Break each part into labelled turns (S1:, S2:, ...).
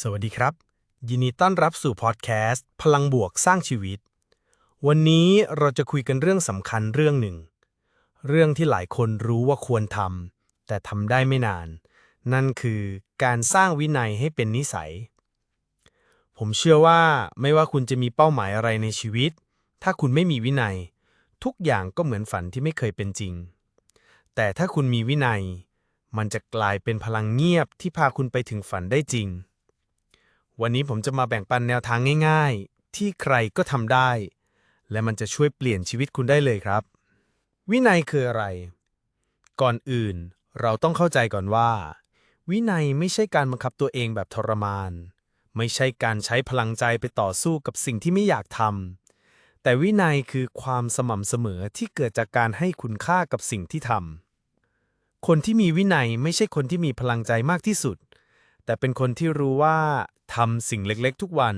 S1: สวัสดีครับ ยินดีต้อนรับสู่พอดแคสต์พลังบวกสร้างชีวิต วันนี้เราจะคุยกันเรื่องสำคัญเรื่องหนึ่ง เรื่องที่หลายคนรู้ว่าควรทำแต่ทำได้ไม่นาน นั่นคือการสร้างวินัยให้เป็นนิสัย ผมเชื่อว่าไม่ว่าคุณจะมีเป้าหมายอะไรในชีวิต ถ้าคุณไม่มีวินัย ทุกอย่างก็เหมือนฝันที่ไม่เคยเป็นจริง แต่ถ้าคุณมีวินัย มันจะกลายเป็นพลังเงียบที่พาคุณไปถึงฝันได้จริง วันนี้ผมจะมาแบ่งปันแนวทางง่าย ๆ ที่ใครก็ทำได้ และมันจะช่วยเปลี่ยนชีวิตคุณได้เลยครับ วินัยคืออะไร ก่อนอื่น เราต้องเข้าใจก่อนว่า วินัยไม่ใช่การบังคับตัวเองแบบทรมาน ไม่ใช่การใช้พลังใจไปต่อสู้กับสิ่งที่ไม่อยากทำแต่วินัยคือความสม่ำเสมอที่เกิดจากการให้คุณค่ากับสิ่งที่ทำคนที่มีวินัยไม่ใช่คนที่มีพลังใจมากที่สุดแต่เป็นคนที่รู้ว่า ทำสิ่งเล็กๆ ทุกวัน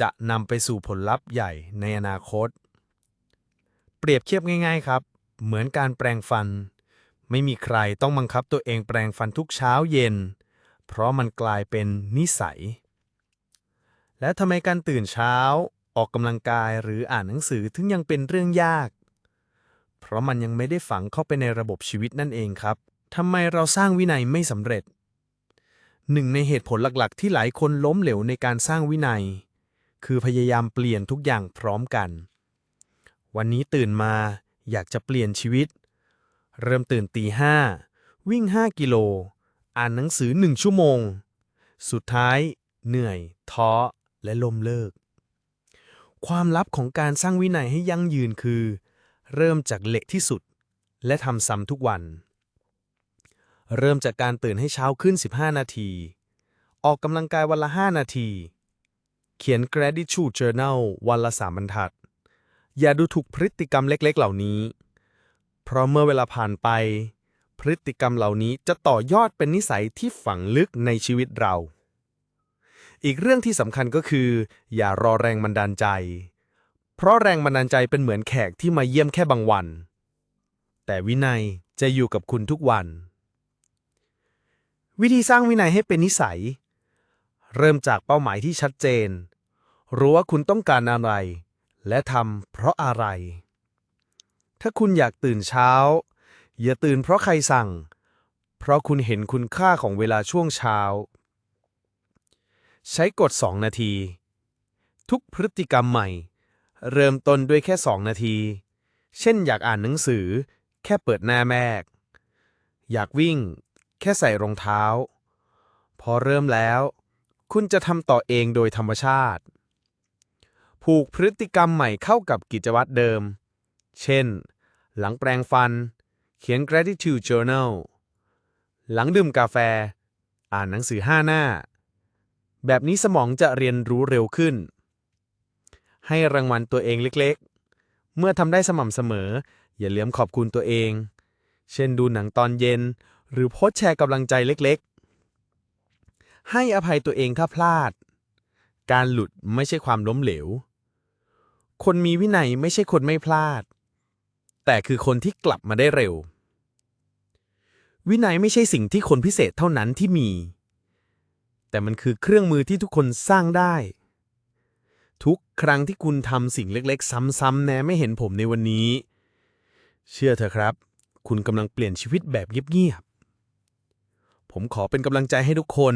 S1: จะนำไปสู่ผลลัพธ์ใหญ่ในอนาคต เปรียบเทียบง่าย ๆ ครับ เหมือนการแปรงฟัน ไม่มีใครต้องบังคับตัวเองแปรงฟันทุกเช้าเย็น เพราะมันกลายเป็นนิสัย และทำไมการตื่นเช้า ออกกำลังกายหรืออ่านหนังสือถึงยังเป็นเรื่องยาก เพราะมันยังไม่ได้ฝังเข้าไปในระบบชีวิตนั่นเองครับทำไมเราสร้างวินัยไม่สำเร็จ หนึ่งในเหตุผลหลักๆ ที่หลายคนล้มเหลวในการสร้างวินัย คือพยายามเปลี่ยนทุกอย่างพร้อมกัน วันนี้ตื่นมาอยากจะเปลี่ยนชีวิต เริ่มตื่นตีห้าวิ่ง 5 กิโล อ่านหนังสือหนึ่งชั่วโมง สุดท้าย เหนื่อย ท้อ และล้มเลิก ความลับของการสร้างวินัยให้ยั่งยืนคือ เริ่มจากเละที่สุด และทำซ้ำทุกวัน เริ่มจากการตื่นให้เช้าขึ้น 15 นาที ออกกำลังกายวันละ 5 นาที เขียน gratitude journal วันละ 3 บรรทัด อย่าดูถูกพฤติกรรมเล็กๆ เหล่านี้ เพราะเมื่อเวลาผ่านไป พฤติกรรมเหล่านี้จะต่อยอดเป็นนิสัยที่ฝังลึกในชีวิตเรา อีกเรื่องที่สำคัญก็คือ อย่ารอแรงบันดาลใจ เพราะแรงบันดาลใจเป็นเหมือนแขกที่มาเยี่ยมแค่บางวัน แต่วินัยจะอยู่กับคุณทุกวัน วิธีสร้างวินัยให้เป็นนิสัย เริ่มจากเป้าหมายที่ชัดเจน รู้ว่าคุณต้องการอะไร และทำเพราะอะไร ถ้าคุณอยากตื่นเช้า อย่าตื่นเพราะใครสั่ง เพราะคุณเห็นคุณค่าของเวลาช่วงเช้า ใช้กฎ 2 นาที ทุกพฤติกรรมใหม่ เริ่มต้นด้วยแค่ 2 นาที เช่นอยากอ่านหนังสือ แค่เปิดหน้าแมก อยากวิ่ง แค่ใส่รองเท้า พอเริ่มแล้ว คุณจะทำต่อเองโดยธรรมชาติ ผูกพฤติกรรมใหม่เข้ากับกิจวัตรเดิม เช่น หลังแปรงฟัน เขียน gratitude journal หลังดื่มกาแฟ อ่านหนังสือ5หน้า แบบนี้สมองจะเรียนรู้เร็วขึ้น ให้รางวัลตัวเองเล็กๆ เมื่อทำได้สม่ำเสมอ อย่าลืมขอบคุณตัวเอง เช่นดูหนังตอนเย็น หรือโพสแชร์กำลังใจเล็กๆ ให้อภัยตัวเองถ้าพลาด การหลุดไม่ใช่ความล้มเหลว คนมีวินัยไม่ใช่คนไม่พลาด แต่คือคนที่กลับมาได้เร็ว วินัยไม่ใช่สิ่งที่คนพิเศษเท่านั้นที่มี แต่มันคือเครื่องมือที่ทุกคนสร้างได้ ทุกครั้งที่คุณทำสิ่งเล็กๆ ซ้ำๆแม้ไม่เห็นผมในวันนี้ เชื่อเถอะครับ คุณกำลังเปลี่ยนชีวิตแบบเงียบๆ ผมขอเป็นกำลังใจให้ทุกคน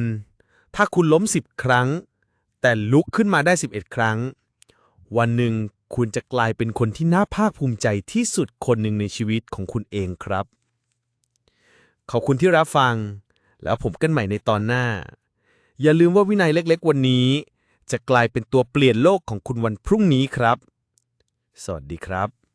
S1: ถ้าคุณล้ม 10 ครั้ง แต่ลุกขึ้นมาได้ 11 ครั้ง วันหนึ่งคุณจะกลายเป็นคนที่น่าภาคภูมิใจที่สุดคนหนึ่งในชีวิตของคุณเองครับ ขอบคุณที่รับฟัง แล้วผมกันใหม่ในตอนหน้า อย่าลืมว่าวินัยเล็ก ๆ วันนี้ จะกลายเป็นตัวเปลี่ยนโลกของคุณวันพรุ่งนี้ครับ สวัสดีครับ